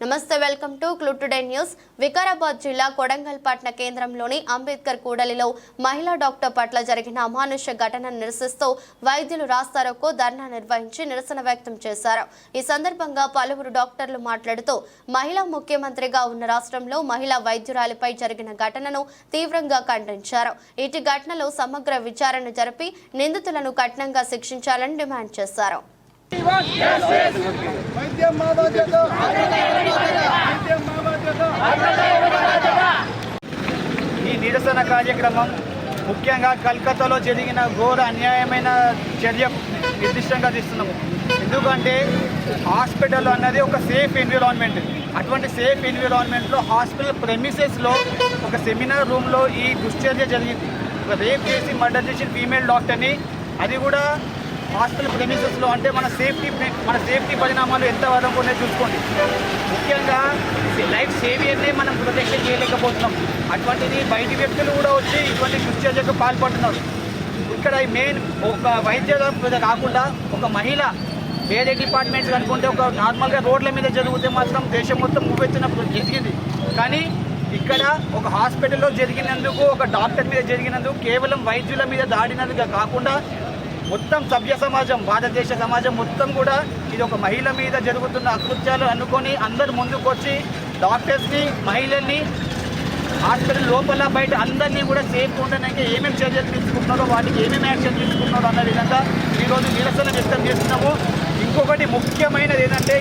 నమస్తే welcome to clue today news. Vikarabad జిల్లా కొడంగల్ పట్న కేంద్రంలోని అంబేద్కర్ కూడలిలో మహిళా డాక్టర్ పట్ల జరిగిన అమానుష్య ఘటనను నిరసిస్తూ వైద్యులు రాస్తారోకో ధర్నా నిర్వహించి నిరసన వ్యక్తం చేశారు. ఈ సందర్భంగా పలువురు డాక్టర్లు మాట్లాడుతూ మహిళా ముఖ్యమంత్రిగా ఉన్న రాష్ట్రంలో మహిళా వైద్యురాలిపై జరిగిన ఘటనను తీవ్రంగా ఖండించారు. ఇటు ఘటనలో సమగ్ర విచారణ జరిపి నిందితులను కఠినంగా శిక్షించాలని డిమాండ్ చేశారు. వైద్యం మా బాధ్యత వైద్యం మా బాధ్యత ఈ నిరసన కార్యక్రమం ముఖ్యంగా కల్కత్తాలో జరిగిన ఘోర అన్యాయమైన చర్య నిర్దిష్టంగా తీస్తున్నాము. ఎందుకంటే హాస్పిటల్ అన్నది ఒక సేఫ్ ఎన్విరాన్మెంట్ అటువంటి సేఫ్ ఎన్విరాన్మెంట్లో హాస్పిటల్ ప్రెమిసెస్లో ఒక సెమినార్ రూమ్లో ఈ దుశ్చర్య జరిగింది. ఒక రేప్ చేసి మర్డర్ చేసిన ఫీమేల్ డాక్టర్ని అది కూడా హాస్పిటల్ ప్రెమిసెస్లో అంటే మన సేఫ్టీ మన సేఫ్టీ పరిణామాలు ఎంత వరకు ఉన్నాయో చూసుకోండి. ముఖ్యంగా లైఫ్ సేవియర్నే మనం ప్రొటెక్షన్ చేయలేకపోతున్నాం. అటువంటిది బయటి వ్యక్తులు కూడా వచ్చి ఇటువంటి దుశ్చర్యకు పాల్పడుతున్నారు. ఇక్కడ మెయిన్ ఒక వైద్య కాకుండా ఒక మహిళ వేరే డిపార్ట్మెంట్స్ అనుకుంటే ఒక నార్మల్గా రోడ్ల మీద జరిగితే మాత్రం దేశం మొత్తం మూవెత్తిన జరిగింది కానీ ఇక్కడ ఒక హాస్పిటల్లో జరిగినందుకు ఒక డాక్టర్ మీద జరిగినందుకు కేవలం వైద్యుల మీద దాడినందుకు కాకుండా మొత్తం సభ్య సమాజం భారతదేశ సమాజం మొత్తం కూడా ఇది ఒక మహిళ మీద జరుగుతున్న అకృత్యాలు అనుకొని అందరు ముందుకొచ్చి డాక్టర్స్ని మహిళల్ని హాస్పిటల్ లోపల బయట అందరినీ కూడా సేఫ్ ఉండడానికి ఏమేమి చర్యలు తీసుకుంటున్నారో వాటికి ఏమేమి యాక్షన్ తీసుకుంటున్నారో అన్న విధంగా ఈరోజు నిరసన వ్యక్తం చేస్తున్నాము. ఇంకొకటి ముఖ్యమైనది ఏంటంటే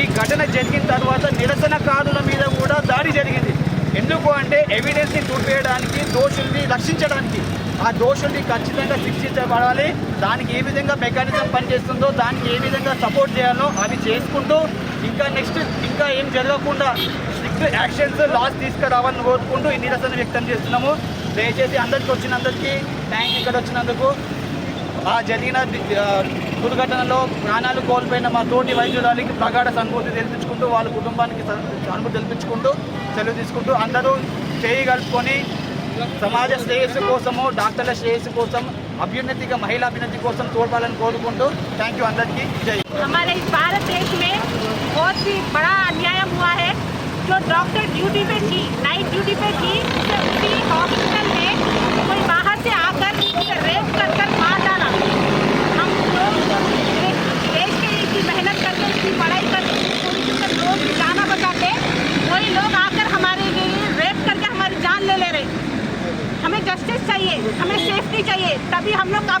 ఈ ఘటన జరిగిన తర్వాత నిరసనకారుల మీద కూడా దాడి జరిగింది. ఎందుకు అంటే ఎవిడెన్స్ని చూపేయడానికి దోషుల్ని రక్షించడానికి ఆ దోషుల్ని ఖచ్చితంగా శిక్షించబడాలి. దానికి ఏ విధంగా మెకానిజం పనిచేస్తుందో దానికి ఏ విధంగా సపోర్ట్ చేయాలో అవి చేసుకుంటూ ఇంకా నెక్స్ట్ ఇంకా ఏం జరగకుండా స్ట్రిక్ట్ యాక్షన్స్ లాస్ తీసుకురావాలని కోరుకుంటూ ఈ నిరసన వ్యక్తం చేస్తున్నాము. దయచేసి అందరికి వచ్చినందరికీ థ్యాంక్ ఇక్కడ వచ్చినందుకు. ఆ జరిగిన దుర్ఘటనలో ప్రాణాలు కోల్పోయిన మా తోటి వైద్యురాలికి ప్రగాఢ సంభూతి తెలిపించుకుంటూ వాళ్ళ కుటుంబానికి అనుభూతి తెలిపించుకుంటూ సెలవు తీసుకుంటూ అందరూ చేయి కలుపుకొని సమాజ శ్రేయస్సు కోసము డాక్టర్ల శ్రేయస్సు కోసం అభ్యున్నతిగా మహిళా అభ్యున్నతి కోసం తోడ్పాలని కోరుకుంటూ థ్యాంక్ యూ అందరికీ జై हमारे इस भारत देश में बहुत ही बड़ा अन्याय हुआ है जो डॉक्टर ड्यूटी पे थी नाइट ड्यूटी पे थी उसे उसी हॉस्पिटल में कोई बाहर से आकर उसे रेप कर कर मार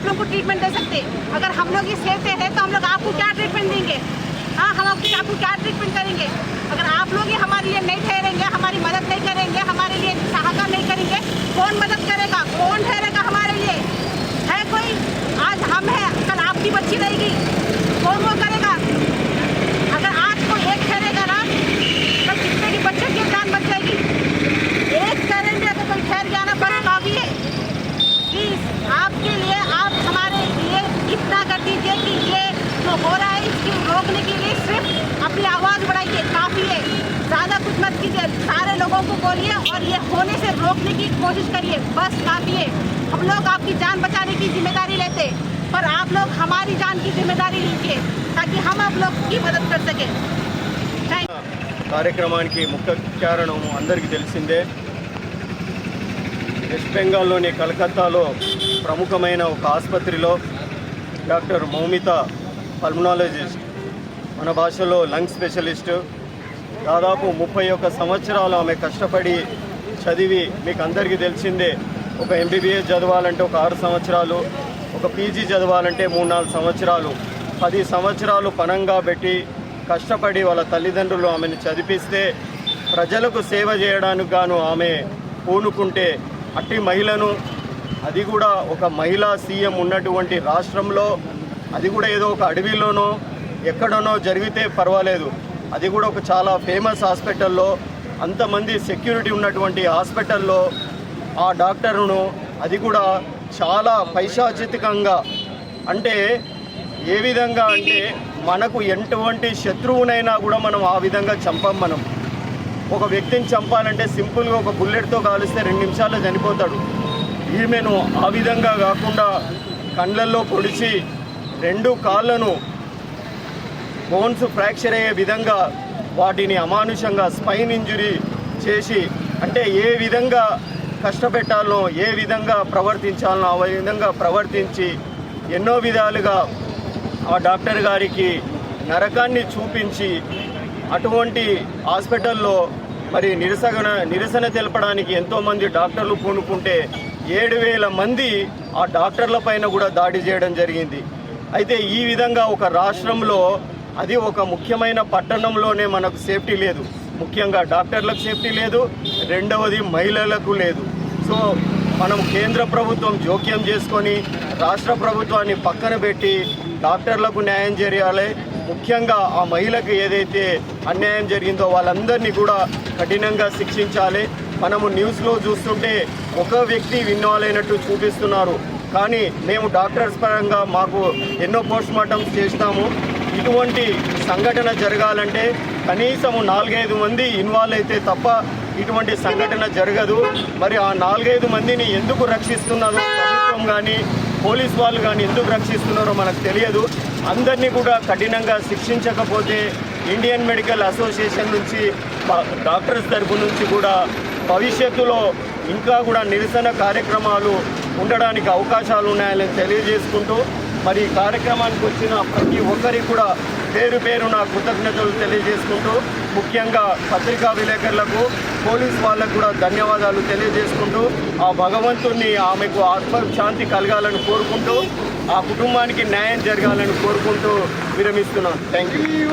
लोग को ट्रीटमेंट दे सकते। अगर हम लोग ये सेफ़ हैं तो हम लोग आपको क्या ट्रीटमेंट देंगे? हाँ हम आपको आपको क्या ट्रीटमेंट करेंगे? अगर आप लोग ही हमारे लिए नहीं ठहरेंगे, हमारी मदद नहीं करेंगे, हमारे लिए सहायता नहीं करेंगे, कौन मदद करेगा? कौन ठहरेगा हमारे लिए? है कोई? आज हम हैं, कल आपकी बच्ची रहेगी कौन वो करेगा अगर आज को एक ठहरेगा ना तो कितने की बच्चे की जान बच जाएगी एक करेंगे तो कोई ठहर गया ना बस काफ़ी है प्लीज़ आपके लिए आप हमारे लिए इतना कर दीजिए कि ये जो हो रहा है इसकी रोकने के लिए सिर्फ अपनी आवाज़ बढ़ाइए काफ़ी है ज़्यादा कुछ मत कीजिए सारे लोगों को बोलिए और ये होने से रोकने की कोशिश करिए बस काफ़ी है हम लोग आपकी जान बचाने की जिम्मेदारी लेते हैं, पर आप लोग हमारी जान की जिम्मेदारी लीजिए ताकि हम आप लोग की मदद कर सकें थैंक కార్యక్రమానికి ముఖ్య కారణం అందరికీ తెలిసిందే వెస్ట్ బెంగాల్లోని కలకత్తాలో ప్రముఖమైన ఒక ఆసుపత్రిలో డాక్టర్ మౌమిత పల్మనాలజిస్ట్. మన భాషలో లంగ్ స్పెషలిస్ట్. దాదాపు ముప్పై ఒక్క సంవత్సరాలు ఆమె కష్టపడి చదివి మీకు అందరికీ తెలిసిందే ఒక ఎంబీబీఎస్ చదవాలంటే ఒక ఆరు సంవత్సరాలు ఒక పీజీ చదవాలంటే మూడు నాలుగు సంవత్సరాలు పది సంవత్సరాలు పణంగా పెట్టి కష్టపడి వాళ్ళ తల్లిదండ్రులు ఆమెను చదివిస్తే ప్రజలకు సేవ చేయడానికి గాను ఆమె పూనుకుంటే అట్టి మహిళను అది కూడా ఒక మహిళా సీఎం ఉన్నటువంటి రాష్ట్రంలో అది కూడా ఏదో ఒక అడవిలోనో ఎక్కడనో జరిగితే పర్వాలేదు. అది కూడా ఒక చాలా ఫేమస్ హాస్పిటల్లో అంతమంది సెక్యూరిటీ ఉన్నటువంటి హాస్పిటల్లో ఆ డాక్టర్ను అది కూడా చాలా పైశాచితికంగా. అంటే ఏ విధంగా అంటే మనకు ఎటువంటి శత్రువునైనా కూడా మనం ఆ విధంగా చంపం మనం. ఒక వ్యక్తిని చంపాలంటే సింపుల్గా ఒక బుల్లెట్తో కాలిస్తే రెండు నిమిషాల్లో చనిపోతాడు. ఈమెను ఆ విధంగా కాకుండా కండ్లల్లో పొడిచి రెండు కాళ్ళను బోన్స్ ఫ్రాక్చర్ అయ్యే విధంగా వాటిని అమానుషంగా స్పైన్ ఇంజురీ చేసి అంటే ఏ విధంగా కష్టపెట్టాలనో ఏ విధంగా ప్రవర్తించాలనో ఆ విధంగా ప్రవర్తించి ఎన్నో విధాలుగా ఆ డాక్టర్ గారికి నరకాన్ని చూపించి అటువంటి హాస్పిటల్లో మరి నిరసన నిరసన తెలపడానికి ఎంతోమంది డాక్టర్లు పూనుకుంటే ఏడు వేల మంది ఆ డాక్టర్ల పైన కూడా దాడి చేయడం జరిగింది. అయితే ఈ విధంగా ఒక రాష్ట్రంలో అది ఒక ముఖ్యమైన పట్టణంలోనే మనకు సేఫ్టీ లేదు. ముఖ్యంగా డాక్టర్లకు సేఫ్టీ లేదు రెండవది మహిళలకు లేదు. సో మనం కేంద్ర ప్రభుత్వం జోక్యం చేసుకొని రాష్ట్ర ప్రభుత్వాన్ని పక్కన పెట్టి డాక్టర్లకు న్యాయం చేయాలి. ముఖ్యంగా ఆ మహిళకు ఏదైతే అన్యాయం జరిగిందో వాళ్ళందరినీ కూడా కఠినంగా శిక్షించాలి. మనము న్యూస్లో చూస్తుంటే ఒక వ్యక్తి ఇన్వాల్వ్ అయినట్టు చూపిస్తున్నారు. కానీ మేము డాక్టర్స్ పరంగా మాకు ఎన్నో పోస్ట్ మార్టమ్స్ చేస్తాము. ఇటువంటి సంఘటన జరగాలంటే కనీసము నాలుగైదు మంది ఇన్వాల్వ్ అయితే తప్ప ఇటువంటి సంఘటన జరగదు. మరి ఆ నాలుగైదు మందిని ఎందుకు రక్షిస్తున్నారు? ప్రభుత్వం కానీ పోలీస్ వాళ్ళు కానీ ఎందుకు రక్షిస్తున్నారో మనకు తెలియదు. అందరినీ కూడా కఠినంగా శిక్షించకపోతే ఇండియన్ మెడికల్ అసోసియేషన్ నుంచి డాక్టర్స్ తరపు నుంచి కూడా భవిష్యత్తులో ఇంకా కూడా నిరసన కార్యక్రమాలు ఉండడానికి అవకాశాలు ఉన్నాయని తెలియజేసుకుంటూ మరి ఈ కార్యక్రమానికి వచ్చిన ప్రతి ఒక్కరికి కూడా పేరు పేరు నా కృతజ్ఞతలు తెలియజేసుకుంటూ ముఖ్యంగా పత్రికా విలేకరులకు పోలీస్ వాళ్ళకు కూడా ధన్యవాదాలు తెలియజేసుకుంటూ ఆ భగవంతుణ్ణి ఆమెకు ఆత్మశాంతి కలగాలని కోరుకుంటూ ఆ కుటుంబానికి న్యాయం జరగాలని కోరుకుంటూ విరమిస్తున్నాను. Thank you